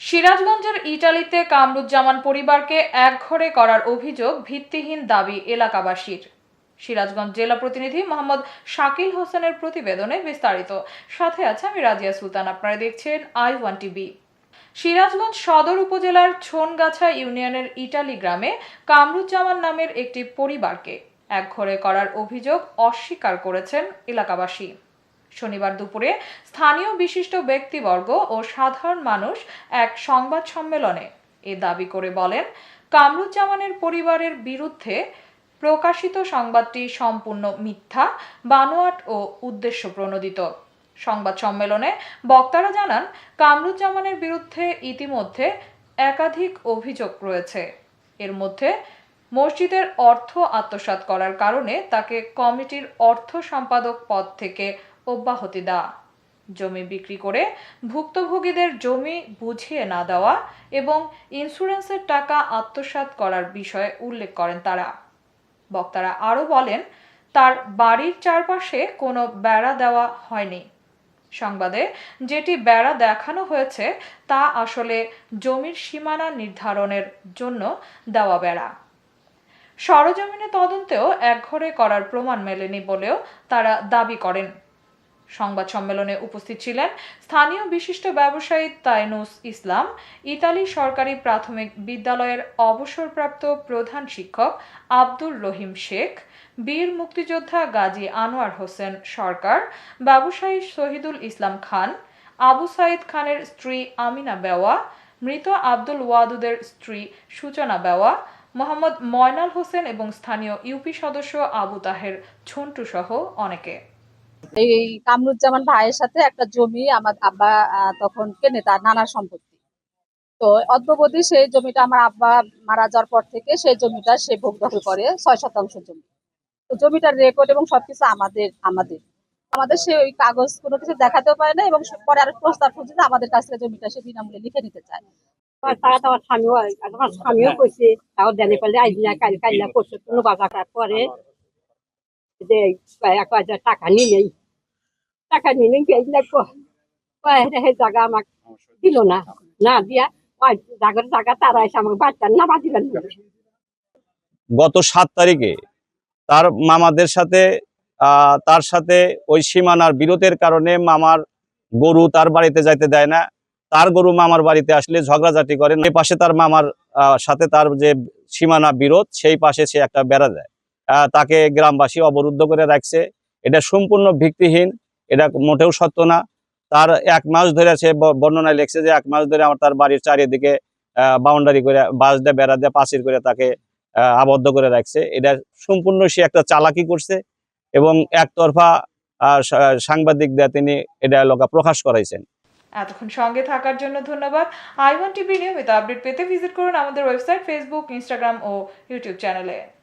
সিরাজগঞ্জের ইটালিতে কামরুজ্জামান পরিবারকে একঘরে করার অভিযোগ ভিত্তিহীন দাবি এলাকাবাসীর। সিরাজগঞ্জ জেলা প্রতিনিধি মোহাম্মদ শাকিল হোসেনের প্রতিবেদনে বিস্তারিত। সাথে আছে আমি রাজিয়া সুলতান, আপনারা দেখছেন আই ওয়ান টিভি। সিরাজগঞ্জ সদর উপজেলার ছোনগাছা ইউনিয়নের ইটালি গ্রামে কামরুজ্জামান নামের একটি পরিবারকে একঘরে করার অভিযোগ অস্বীকার করেছেন এলাকাবাসী। শনিবার দুপুরে স্থানীয় বিশিষ্ট ব্যক্তিবর্গ ও সাধারণ মানুষ এক সংবাদ সম্মেলনে এ দাবি করে বলেন, কামরুজ্জামানের পরিবারের বিরুদ্ধে প্রকাশিত সংবাদটি সম্পূর্ণ মিথ্যা, বানোয়াট ও উদ্দেশ্য প্রণোদিত। সংবাদ সম্মেলনে বক্তারা জানান, কামরুজ্জামানের বিরুদ্ধে ইতিমধ্যে একাধিক অভিযোগ রয়েছে। এর মধ্যে মসজিদের অর্থ আত্মসাৎ করার কারণে তাকে কমিটির অর্থ সম্পাদক পদ থেকে অব্যাহতি দেওয়া জমি বিক্রি করে ভুক্তভোগীদের জমি বুঝিয়ে না দেওয়া এবং ইন্স্যুরেন্সের টাকা আত্মসাৎ করার বিষয়ে উল্লেখ করেন তারা। বক্তারা আরও বলেন, তার বাড়ির চারপাশে কোনো বেড়া দেওয়া হয়নি। সংবাদে যেটি বেড়া দেখানো হয়েছে, তা আসলে জমির সীমানা নির্ধারণের জন্য দেওয়া বেড়া। সরজমিনে তদন্তেও একঘরে করার প্রমাণ মেলেনি বলেও তারা দাবি করেন। সংবাদ সম্মেলনে উপস্থিত ছিলেন স্থানীয় বিশিষ্ট ব্যবসায়ী তাইনুস ইসলাম, ইতালি সরকারি প্রাথমিক বিদ্যালয়ের অবসরপ্রাপ্ত প্রধান শিক্ষক আব্দুর রহিম শেখ, বীর মুক্তিযোদ্ধা গাজী আনোয়ার হোসেন সরকার, ব্যবসায়ী শহীদুল ইসলাম খান, আবু সাইদ খানের স্ত্রী আমিনা বেওয়া, মৃত আব্দুল ওয়াদুদের স্ত্রী সূচনা বেওয়া, মোহাম্মদ ময়নাল হোসেন এবং স্থানীয় ইউপি সদস্য আবু তাহের ঝন্টু সহ অনেকে। এই কামরুজ্জামান ভাইয়ের সাথে একটা জমি আমার আব্বা তখন কেনে, তার নানা সম্পত্তি। তো অদ্যবধি সেই জমিটা আমার আব্বা মারা যাওয়ার পর থেকে সেই জমিটা সে ভোগ দখল করে, ছয় শতাংশ জমি। তো জমিটার রেকর্ড এবং সবকিছু আমাদের আমাদের। আমাদের সে ওই কাগজ কোনো কিছু দেখাতেও পারে না এবং পরে আর প্রস্তাব যে আমাদের কাছ থেকে জমিটা সে বিনামূল্যে লিখে নিতে চায়। তারা তো স্বামীও স্বামীও কইছে, তাও জানি পারলে না, কাল কাল না কোনো বাজার পরে গত সাত তারিখে তার মামাদের সাথে তার সাথে ওই সীমানার বিরোধের কারণে মামার গরু তার বাড়িতে যাইতে দেয় না। তার গরু মামার বাড়িতে আসলে ঝগড়াঝাটি করে। পাশে তার মামার সাথে তার যে সীমানা বিরোধ, সেই পাশে সে একটা বেড়া দেয়। তাকে গ্রামবাসী অবরুদ্ধ করে রাখছে। এটা সম্পূর্ণ ভিত্তিহীন এটা মোটেও সত্য না। তার এক মাস ধরে সে বর্ণনায় লেখছে যে এক মাস ধরে আমার তার বাড়ির চারিদিকে বাউন্ডারি করে বাঁশ দিয়ে বেড়া দিয়ে পাঁচির করে তাকে আবদ্ধ করে রাখছে। এটা সম্পূর্ণ সে একটা চালাকি করছে এবং একতরফা আহ, সা- সাংবাদিক দিয়ে তিনি এটা এলাকা প্রকাশ করাইছেন। এতক্ষণ সঙ্গে থাকার জন্য ধন্যবাদ। আই ওয়ান টিভি নিয়মিত আপডেট পেতে ভিজিট করুন আমাদের ওয়েবসাইট ফেসবুক ইনস্টাগ্রাম ও ইউটিউব চ্যানেলে।